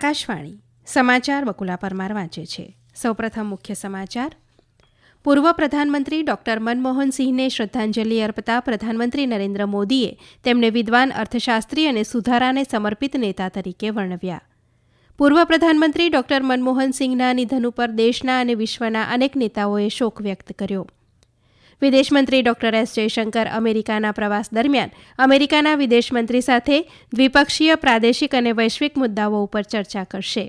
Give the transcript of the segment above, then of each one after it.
આકાશવાણી સમાચાર બકુલા પરમાર વાંચે છે. સૌપ્રથમ મુખ્ય સમાચાર. પૂર્વ પ્રધાનમંત્રી ડોક્ટર મનમોહનસિંહને શ્રદ્ધાંજલિ અર્પતા પ્રધાનમંત્રી નરેન્દ્ર મોદીએ તેમને વિદ્વાન અર્થશાસ્ત્રી અને સુધારાને સમર્પિત નેતા તરીકે વર્ણવ્યા. પૂર્વ પ્રધાનમંત્રી ડોક્ટર મનમોહનસિંહના નિધન ઉપર દેશના અને વિશ્વના અનેક નેતાઓએ શોક વ્યક્ત કર્યો. વિદેશમંત્રી ડોક્ટર એસ જયશંકર અમેરિકાના પ્રવાસ દરમિયાન અમેરિકાના વિદેશમંત્રી સાથે દ્વિપક્ષીય પ્રાદેશિક અને વૈશ્વિક મુદ્દાઓ ઉપર ચર્ચા કરશે.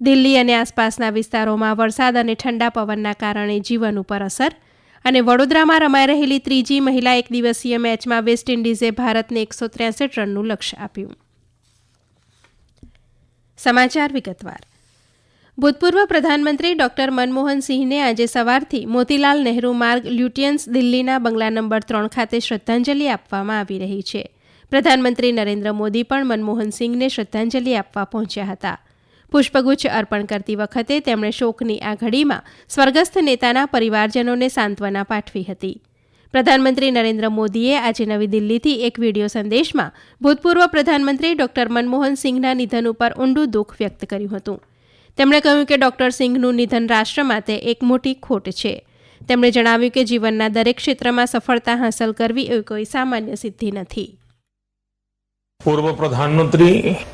દિલ્હી અને આસપાસના વિસ્તારોમાં વરસાદ અને ઠંડા પવનના કારણે જીવન ઉપર અસર અને વડોદરામાં રમાઈ રહેલી ત્રીજી મહિલા એક દિવસીય મેચમાં વેસ્ટ ઇન્ડિઝે ભારતને એકસો ત્રેસઠ રનનું લક્ષ્ય આપ્યું. સમાચાર વિગતવાર. ભૂતપૂર્વ પ્રધાનમંત્રી ડોક્ટર મનમોહન સિંહને આજે સવારથી મોતીલાલ નહેરુ માર્ગ લ્યુટિયન્સ દિલ્હીના બંગલા નંબર ત્રણ ખાતે શ્રદ્ધાંજલિ આપવામાં આવી રહી છે. પ્રધાનમંત્રી નરેન્દ્ર મોદી પણ મનમોહન સિંહને શ્રદ્ધાંજલિ આપવા પહોંચ્યા હતા. પુષ્પગુચ્છ અર્પણ કરતી વખતે તેમણે શોકની આ ઘડીમાં સ્વર્ગસ્થ નેતાના પરિવારજનોને સાંત્વના પાઠવી હતી. પ્રધાનમંત્રી નરેન્દ્ર મોદીએ આજે નવી દિલ્હીથી એક વીડિયો સંદેશમાં ભૂતપૂર્વ પ્રધાનમંત્રી ડોક્ટર મનમોહન સિંહના નિધન ઉપર ઊંડું દુઃખ વ્યક્ત કર્યું હતું. તેમણે કહ્યું કે ડોક્ટર સિંહનું નિધન રાષ્ટ્ર માટે એક મોટી ખોટ છે તેમણે જણાવ્યું કે જીવનના દરેક ક્ષેત્રમાં સફળતા હાંસલ કરવી એ કોઈ સામાન્ય સિદ્ધિ નથી पूर्व प्रधानमंत्री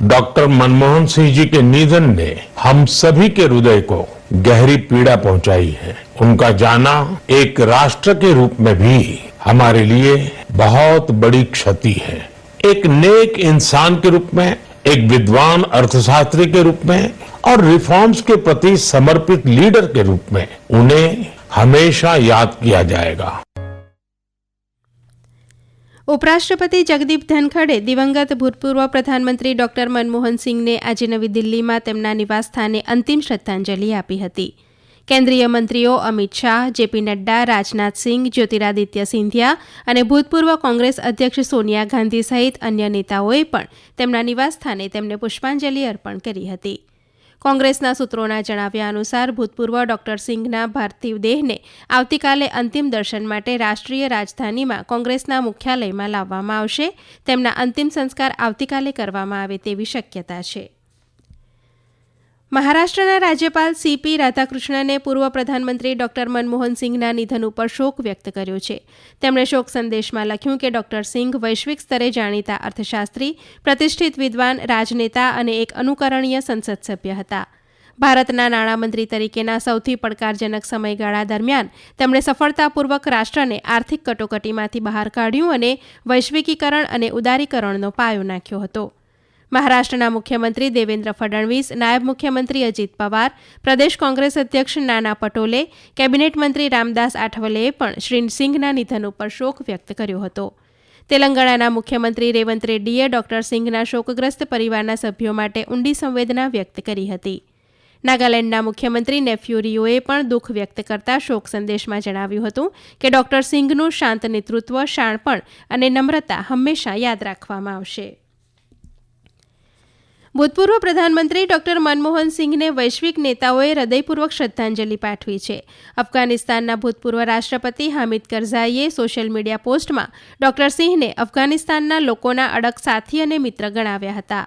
डॉक्टर मनमोहन सिंह जी के निधन ने हम सभी के हृदय को गहरी पीड़ा पहुंचाई है उनका जाना एक राष्ट्र के रूप में भी हमारे लिए बहुत बड़ी क्षति है एक नेक इंसान के रूप में एक विद्वान अर्थशास्त्री के रूप में और रिफॉर्म्स के प्रति समर्पित लीडर के रूप में उन्हें हमेशा याद किया जाएगा। ઉપરાષ્ટ્રપતિ જગદીપ ધનખડે દિવંગત ભૂતપૂર્વ પ્રધાનમંત્રી ડોક્ટર મનમોહન સિંહને આજે નવી દિલ્હીમાં તેમના નિવાસસ્થાને અંતિમ શ્રદ્ધાંજલિ આપી હતી। કેન્દ્રીય મંત્રીઓ અમિત શાહ, જેપી નડ્ડા રાજનાથસિંહ જ્યોતિરાદિત્ય સિંધિયા અને ભૂતપૂર્વ કોંગ્રેસ અધ્યક્ષ સોનિયા ગાંધી સહિત અન્ય નેતાઓએ પણ તેમના નિવાસસ્થાને તેમને પુષ્પાંજલિ અર્પણ કરી હતી। કોંગ્રેસના સૂત્રોના જણાવ્યા અનુસાર ભૂતપૂર્વ ડોક્ટર સિંઘના પાર્થિવ દેહને આવતીકાલે અંતિમ દર્શન માટે રાષ્ટ્રીય રાજધાનીમાં કોંગ્રેસના મુખ્યાલયમાં લાવવામાં આવશે. તેમના અંતિમ સંસ્કાર આવતીકાલે કરવામાં આવે તેવી શક્યતા છે. મહારાષ્ટ્રના રાજ્યપાલ સીપી રાધાકૃષ્ણને પૂર્વ પ્રધાનમંત્રી ડોક્ટર મનમોહન સિંહના નિધન ઉપર શોક વ્યક્ત કર્યો છે. તેમણે શોક સંદેશમાં લખ્યું કે ડોક્ટર સિંઘ વૈશ્વિક સ્તરે જાણીતા અર્થશાસ્ત્રી, પ્રતિષ્ઠિત વિદ્વાન, રાજનેતા અને એક અનુકરણીય સંસદ સભ્ય હતા. ભારતના નાણામંત્રી તરીકેના સૌથી પડકારજનક સમયગાળા દરમિયાન તેમણે સફળતાપૂર્વક રાષ્ટ્રને આર્થિક કટોકટીમાંથી બહાર કાઢ્યું અને વૈશ્વિકીકરણ અને ઉદારીકરણનો પાયો નાખ્યો હતો. મહારાષ્ટ્રના મુખ્યમંત્રી દેવેન્દ્ર ફડણવીસ, નાયબ મુખ્યમંત્રી અજીત પવાર, પ્રદેશ કોંગ્રેસ અધ્યક્ષ નાના પટોલે, કેબિનેટ મંત્રી રામદાસ આઠવલેએ પણ શ્રી સિંઘના નિધન ઉપર શોક વ્યક્ત કર્યો હતો. તેલંગાણાના મુખ્યમંત્રી રેવંત રેડ્ડીએ ડોક્ટર સિંઘના શોકગ્રસ્ત પરિવારના સભ્યો માટે ઊંડી સંવેદના વ્યક્ત કરી હતી. નાગાલેન્ડના મુખ્યમંત્રી નેફ્યુરીઓએ પણ દુઃખ વ્યક્ત કરતા શોક સંદેશમાં જણાવ્યું હતું કે ડોક્ટર સિંઘનું શાંત નેતૃત્વ, શાણપણ અને નમ્રતા હંમેશા યાદ રાખવામાં આવશે. ભૂતપૂર્વ પ્રધાનમંત્રી ડોક્ટર મનમોહન સિંહને વૈશ્વિક નેતાઓએ હૃદયપૂર્વક શ્રદ્ધાંજલિ પાઠવી છે. અફઘાનિસ્તાનના ભૂતપૂર્વ રાષ્ટ્રપતિ હામિદ કરઝાઈએ સોશિયલ મીડિયા પોસ્ટમાં ડોક્ટર સિંહને અફઘાનિસ્તાનના લોકોના અડગ સાથી અને મિત્ર ગણાવ્યા હતા.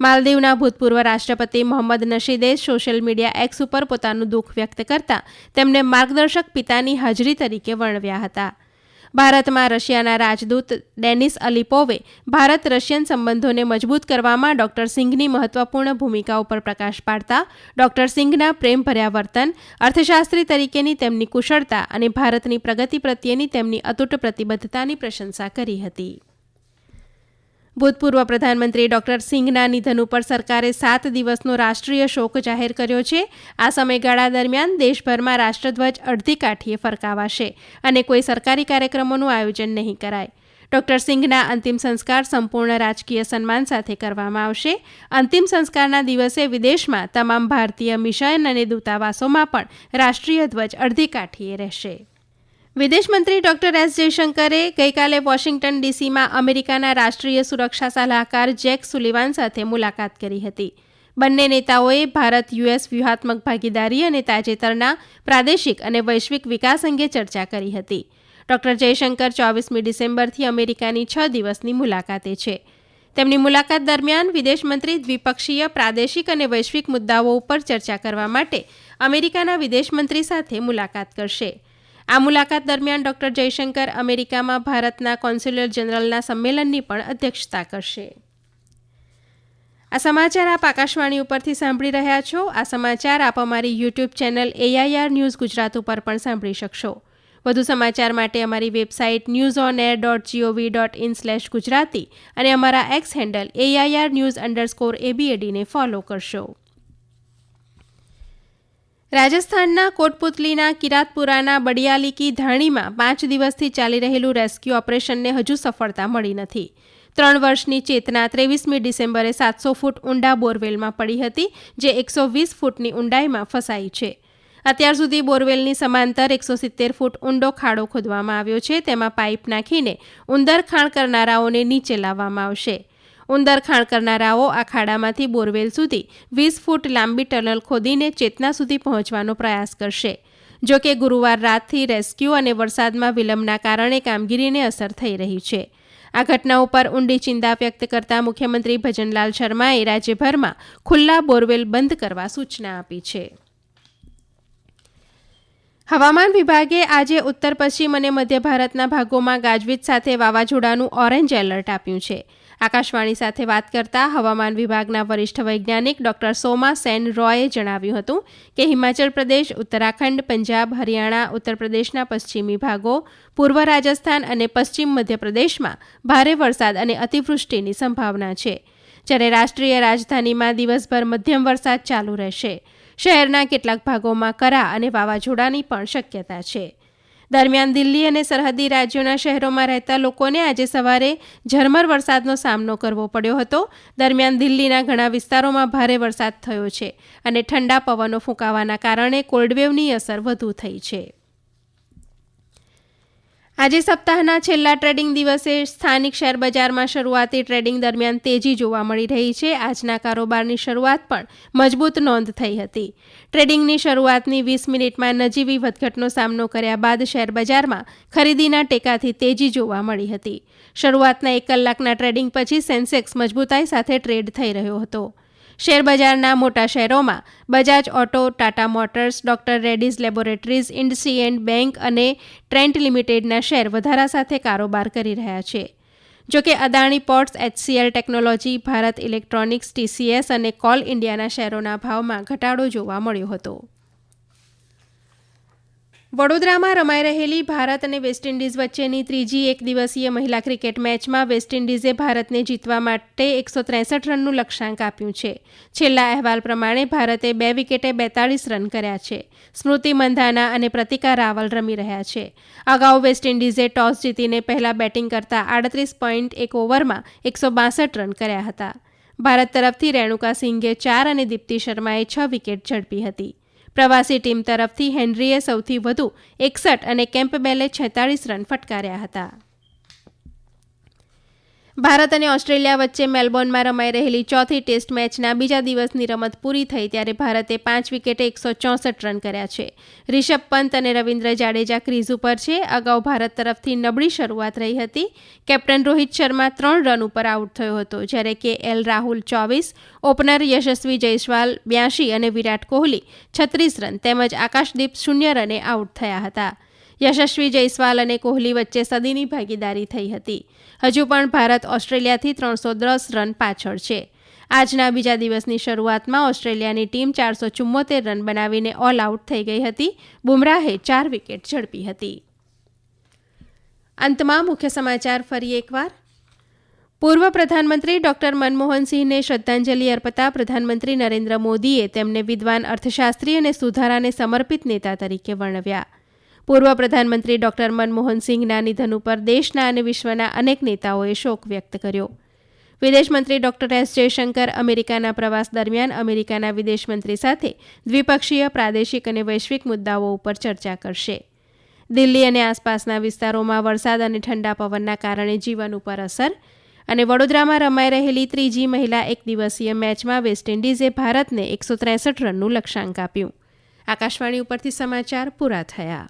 માલદીવના ભૂતપૂર્વ રાષ્ટ્રપતિ મોહમ્મદ નશીદે સોશિયલ મીડિયા એક્સ ઉપર પોતાનું દુઃખ વ્યક્ત કરતા તેમને માર્ગદર્શક પિતાની હાજરી તરીકે વર્ણવ્યા હતા. ભારતમાં રશિયાના રાજદૂત ડેનિસ અલિપોવે ભારત રશિયન સંબંધોને મજબૂત કરવામાં ડોક્ટર સિંઘની મહત્વપૂર્ણ ભૂમિકા ઉપર પ્રકાશ પાડતા, ડોક્ટર સિંઘના પ્રેમભર્યા વર્તન, અર્થશાસ્ત્રી તરીકેની તેમની કુશળતા અને ભારતની પ્રગતિ પ્રત્યેની તેમની અતૂટ પ્રતિબદ્ધતાની પ્રશંસા કરી હતી. ભૂતપૂર્વ પ્રધાનમંત્રી ડોક્ટર સિંઘના નિધન ઉપર સરકારે સાત દિવસનો રાષ્ટ્રીય શોક જાહેર કર્યો છે. આ સમયગાળા દરમિયાન દેશભરમાં રાષ્ટ્રધ્વજ અડધી કાઠીએ ફરકાવાશે અને કોઈ સરકારી કાર્યક્રમોનું આયોજન નહીં કરાય. ડોક્ટર સિંઘના અંતિમ સંસ્કાર સંપૂર્ણ રાજકીય સન્માન સાથે કરવામાં આવશે. અંતિમ સંસ્કારના દિવસે વિદેશમાં તમામ ભારતીય મિશન અને દૂતાવાસોમાં પણ રાષ્ટ્રીય ધ્વજ અડધી કાઠીએ રહેશે. વિદેશમંત્રી ડોક્ટર એસ જયશંકરે ગઈકાલે વોશિંગ્ટન ડીસીમાં અમેરિકાના રાષ્ટ્રીય સુરક્ષા સલાહકાર જેક સુલિવાન સાથે મુલાકાત કરી હતી. બંને નેતાઓએ ભારત યુએસ વ્યૂહાત્મક ભાગીદારી અને તાજેતરના પ્રાદેશિક અને વૈશ્વિક વિકાસ અંગે ચર્ચા કરી હતી. ડોક્ટર જયશંકર ચોવીસમી ડિસેમ્બરથી અમેરિકાની છ દિવસની મુલાકાતે છે. તેમની મુલાકાત દરમિયાન વિદેશમંત્રી દ્વિપક્ષીય, પ્રાદેશિક અને વૈશ્વિક મુદ્દાઓ ઉપર ચર્ચા કરવા માટે અમેરિકાના વિદેશમંત્રી સાથે મુલાકાત કરશે. આ મુલાકાત દરમિયાન ડોક્ટર જયશંકર અમેરિકામાં ભારતના કોન્સ્યુલર જનરલના સંમેલનની પણ અધ્યક્ષતા કરશે. આ સમાચાર આપ આકાશવાણી ઉપરથી સાંભળી રહ્યા છો. આ સમાચાર આપ અમારી YouTube channel AIR news Gujarat ઉપર પણ સાંભળી શકશો. વધુ સમાચાર માટે અમારી website news on air dot GOV dot in slash Gujarati અને અમારા X handle AIR news underscore એબીએડીને follow કરશો. રાજસ્થાનના કોટપુતલીના કિરાતપુરાના બડિયાલી કી ધાણીમાં પાંચ દિવસથી ચાલી રહેલું રેસ્ક્યુ ઓપરેશનને હજુ સફળતા મળી નથી. ત્રણ વર્ષની ચેતના ત્રેવીસમી ડિસેમ્બરે સાતસો ફૂટ ઊંડા બોરવેલમાં પડી હતી, જે એકસો વીસ ફૂટની ઊંડાઈમાં ફસાઈ છે. અત્યાર સુધી બોરવેલની સમાંતર એકસો સિત્તેર ફૂટ ઊંડો ખાડો ખોદવામાં આવ્યો છે, તેમાં પાઇપ નાખીને ઉંદર ખાણ કરનારાઓને નીચે લાવવામાં આવશે. ઉંદર ખાણ કરનારાઓ આ ખાડામાંથી બોરવેલ સુધી વીસ ફૂટ લાંબી ટનલ ખોદીને ચેતના સુધી પહોંચવાનો પ્રયાસ કરશે. જો કે ગુરુવાર રાતથી રેસ્ક્યુ અને વરસાદમાં વિલંબના કારણે કામગીરીને અસર થઈ રહી છે. આ ઘટના ઉપર ઊંડી ચિંતા વ્યક્ત કરતા મુખ્યમંત્રી ભજનલાલ શર્માએ રાજ્યભરમાં ખુલ્લા બોરવેલ બંધ કરવા સૂચના આપી છે. હવામાન વિભાગે આજે ઉત્તર પશ્ચિમ અને મધ્ય ભારતના ભાગોમાં ગાજવીજ સાથે વાવાઝોડાનું ઓરેન્જ એલર્ટ આપ્યું છે. આકાશવાણી સાથે વાત કરતા હવામાન વિભાગના વરિષ્ઠ વૈજ્ઞાનિક ડોક્ટર સોમા સેન રોયે જણાવ્યું હતું કે હિમાચલ પ્રદેશ, ઉત્તરાખંડ, પંજાબ, હરિયાણા, ઉત્તર પ્રદેશના પશ્ચિમી ભાગો, પૂર્વ રાજસ્થાન અને પશ્ચિમ મધ્યપ્રદેશમાં ભારે વરસાદ અને અતિવૃષ્ટિની સંભાવના છે. જ્યારે રાષ્ટ્રીય રાજધાનીમાં દિવસભર મધ્યમ વરસાદ ચાલુ રહેશે. શહેરના કેટલાક ભાગોમાં કરા અને વાવાઝોડાની પણ શક્યતા છે. દરમિયાન દિલ્હી અને સરહદી રાજ્યોના શહેરોમાં રહેતા લોકોને આજે સવારે ઝરમર વરસાદનો સામનો કરવો પડ્યો હતો. દરમિયાન દિલ્હીના ઘણા વિસ્તારોમાં ભારે વરસાદ થયો છે અને ઠંડા પવનો ફૂંકાવાના કારણે કોલ્ડવેવની અસર વધુ થઈ છે. આજે સપ્તાહના છેલ્લા ટ્રેડિંગ દિવસે સ્થાનિક શેર બજારમાં શરૂઆતી ટ્રેડિંગ દરમિયાન તેજી જોવા મળી રહી છે. આજના કારોબારની શરૂઆત પણ મજબૂત નોંધ થઈ હતી. ટ્રેડિંગની શરૂઆતની વીસ મિનિટમાં નજીવી વધઘટનો સામનો કર્યા બાદ શેર બજારમાં ખરીદીના ટેકાથી તેજી જોવા મળી હતી. શરૂઆતના એક કલાકના ટ્રેડિંગ પછી સેન્સેક્સ મજબૂતાઈ સાથે ટ્રેડ થઈ રહ્યો હતો. શેરબજારના મોટા શહેરોમાં Bajaj Auto, Tata Motors, Doctor Reddy's Laboratories IndusInd Bank અને ટ્રેન્ટ લિમિટેડના શેર વધારા સાથે કારોબાર કરી રહ્યા છે. જોકે Adani Ports, HCL Technology, Bharat Electronics, TCS અને કોલ ઇન્ડિયાના શેરોના ભાવમાં ઘટાડો જોવા મળ્યો હતો. વડોદરામાં રમાઈ રહેલી ભારત અને વેસ્ટ ઇન્ડિઝ વચ્ચેની ત્રીજી એક દિવસીય મહિલા ક્રિકેટ મેચમાં વેસ્ટ ઇન્ડિઝે ભારતને જીતવા માટે એકસો ત્રેસઠ રનનું લક્ષ્યાંક આપ્યું છે. છેલ્લા અહેવાલ પ્રમાણે ભારતે બે વિકેટે બેતાળીસ રન કર્યા છે. સ્મૃતિ મંધાના અને પ્રતિકા રાવલ રમી રહ્યા છે. અગાઉ વેસ્ટ ઇન્ડિઝે ટોસ જીતીને પહેલા બેટિંગ કરતા આડત્રીસ પોઈન્ટ એક ઓવરમાં એકસો બાસઠ રન કર્યા હતા. ભારત તરફથી રેણુકા સિંઘે ચાર અને દીપ્તિ શર્માએ છ વિકેટ ઝડપી હતી. પ્રવાસી ટીમ તરફથી હેનરીએ સૌથી વધુ એકસઠ અને કેમ્પબેલે છેતાળીસ રન ફટકાર્યા હતા. ભારત અને ઓસ્ટ્રેલિયા વચ્ચે મેલબોર્નમાં રમાઈ રહેલી ચોથી ટેસ્ટ મેચના બીજા દિવસની રમત પૂરી થઈ ત્યારે ભારતે પાંચ વિકેટે એકસો ચોસઠ રન કર્યા છે. રિષભ પંત અને રવિન્દ્ર જાડેજા ક્રીઝ ઉપર છે. અગાઉ ભારત તરફથી નબળી શરૂઆત રહી હતી. કેપ્ટન રોહિત શર્મા ત્રણ રન ઉપર આઉટ થયો હતો, જ્યારે કે એલ રાહુલ ચોવીસ, ઓપનર યશસ્વી જયસ્વાલ બ્યાસી અને વિરાટ કોહલી છત્રીસ રન તેમજ આકાશદીપ શૂન્ય રને આઉટ થયા હતા. યશસ્વી જયસ્વાલ અને કોહલી વચ્ચે સદીની ભાગીદારી થઈ હતી. હજુ પણ ભારત ઓસ્ટ્રેલિયાથી ત્રણસો દસ રન પાછળ છે. આજના બીજા દિવસની શરૂઆતમાં ઓસ્ટ્રેલિયાની ટીમ ચારસો ચુમ્મોતેર રન બનાવીને ઓલ આઉટ થઈ ગઈ હતી. બુમરાહે ચાર વિકેટ ઝડપી હતી. અંતમાં મુખ્ય સમાચાર ફરી એકવાર. પૂર્વ પ્રધાનમંત્રી ડોક્ટર મનમોહનસિંહને શ્રદ્ધાંજલિ અર્પતા પ્રધાનમંત્રી નરેન્દ્ર મોદીએ તેમને વિદ્વાન અર્થશાસ્ત્રી અને સુધારાને સમર્પિત નેતા તરીકે વર્ણવ્યા. પૂર્વ પ્રધાનમંત્રી ડોક્ટર મનમોહન સિંહના નિધન ઉપર દેશના અને વિશ્વના અનેક નેતાઓએ શોક વ્યક્ત કર્યો. વિદેશમંત્રી ડોક્ટર એસ જયશંકર અમેરિકાના પ્રવાસ દરમિયાન અમેરિકાના વિદેશમંત્રી સાથે દ્વિપક્ષીય, પ્રાદેશિક અને વૈશ્વિક મુદ્દાઓ ઉપર ચર્ચા કરશે. દિલ્હી અને આસપાસના વિસ્તારોમાં વરસાદ અને ઠંડા પવનના કારણે જીવન ઉપર અસર અને વડોદરામાં રમાઈ રહેલી ત્રીજી મહિલા એક દિવસીય મેચમાં વેસ્ટ ઇન્ડિઝે ભારતને એકસો ત્રેસઠ રનનું લક્ષ્યાંક આપ્યું. આકાશવાણી ઉપરથી સમાચાર પૂરા થયા.